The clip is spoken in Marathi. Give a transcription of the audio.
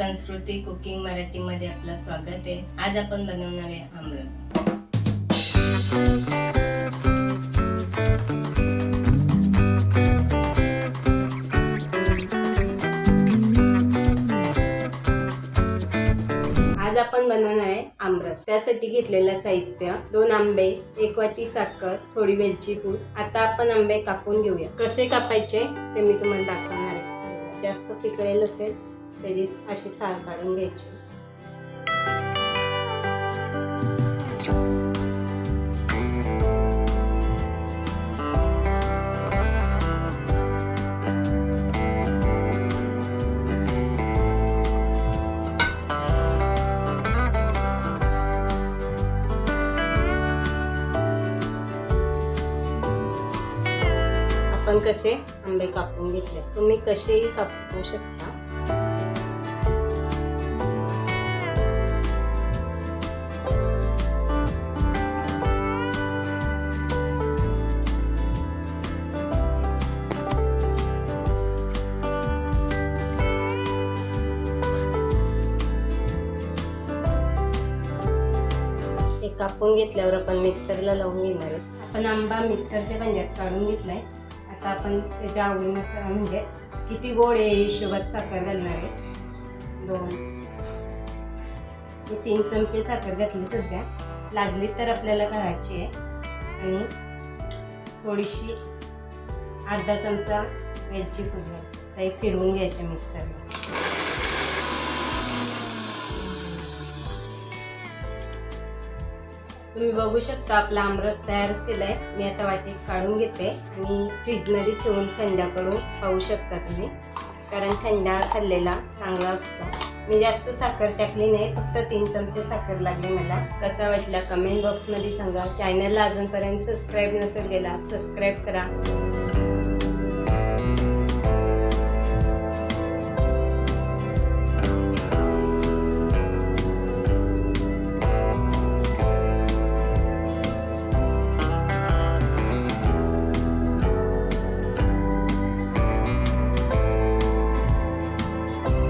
संस्कृती कुकिंग मराठीमध्ये आपलं स्वागत आहे. आज आपण बनवणार आहे आमरस. आज आपण बनवणार आहे आमरस. त्यासाठी घेतलेलं साहित्य दोन आंबे एक वाटी साखर थोडी वेलची पूड. आता आपण आंबे कापून घेऊया. कसे कापायचे ते मी तुम्हाला दाखवणार आहे. जास्त पिकलेलं असेल त्याची अशी साल काढून घ्यायची. आपण कसे आंबे कापून घेतले? तुम्ही कसेही कापू शकता. हे कापून घेतल्यावर आपण मिक्सरला लावून घेणार आहे. आपण आंबा मिक्सरच्या भांड्यात काढून घेतला आहे आता आपण त्याच्या आवडीनुसार म्हणजे किती गोड आहे हिशोबात साखर घालणार आहे. दोन. मी तीन चमचे साखर घातली सध्या. लागली तर आपल्याला करायची आहे. आणि थोडीशी अर्धा चमचा वेलची पूड काही फिरवून घ्यायच्या मिक्सरला. तुम्ही बघू शकता आपला आमरस तयार केलाय. मी आता वाटीत काढून घेते. आणि फ्रीजमध्ये ठेवून थंड करून खाऊ शकता तुम्ही. कारण थंडा खाल्लेला चांगला असतो. मी जास्त साखर टाकली नाही फक्त तीन चमचे साखर लागले मला. कसा वाटला कमेंट बॉक्समध्ये सांगा. चॅनलला अजूनपर्यंत सबस्क्राईब नसेल गेला सबस्क्राईब करा.